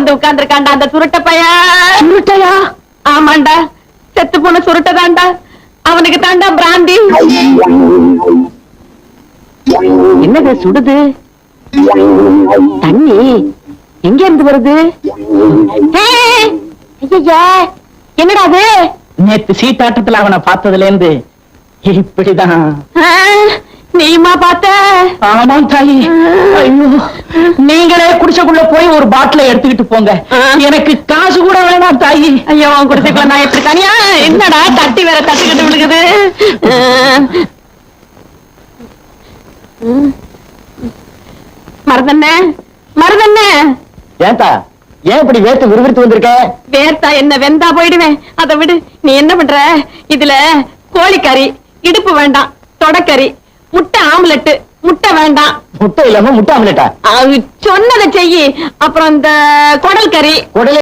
வந்து உட்கார்ந்துருக்காண்டா அந்த சுருட்ட பையன். சுருட்டையா? ஆமாண்டா. செத்து போன சுருட்ட தாண்டா அவனுக்கு தாண்டா பிராந்தி. என்னது சுடுது? தண்ணி. எங்க இருந்து வருது? என்னடா அது நேத்து சீட்டாட்டத்துல அவனை பார்த்ததுல இருந்து இப்படிதான் ஆ, நீயுமா பார்த்த? ஆமாம் தாயி. ஐயோ. நீங்களே குடிசைக்குள்ள போய் ஒரு பாட்டில எடுத்துக்கிட்டு போங்க. எனக்கு காசு கூட வேணாம் தாயி. ஐயோ உன் குடிசைக்குள்ள நான் எப்படி தனியா? என்னடா தட்டி வேற தட்டுக்கிட்டு விழுகுது. மருதண்ணே மருதண்ணே. ஏத்தா ஏன் இப்படி வேத்து விறுவிறுத்து வந்திருக்க? வேர்த்தா என்ன வெந்தா போயிடுவேன். அதை விடு. நீ என்ன பண்ற? இதுல கோழிக்கறி இடுப்பு வேண்டாம் தொடக்கறி. முட்டை ஆம்லெட் முட்டை வேண்டாம். முட்டை இல்லாம முட்டை ஆம்லெட்டா? அது சொன்னதை செய் அப்புறம் இந்த குடல் கறி. உடலே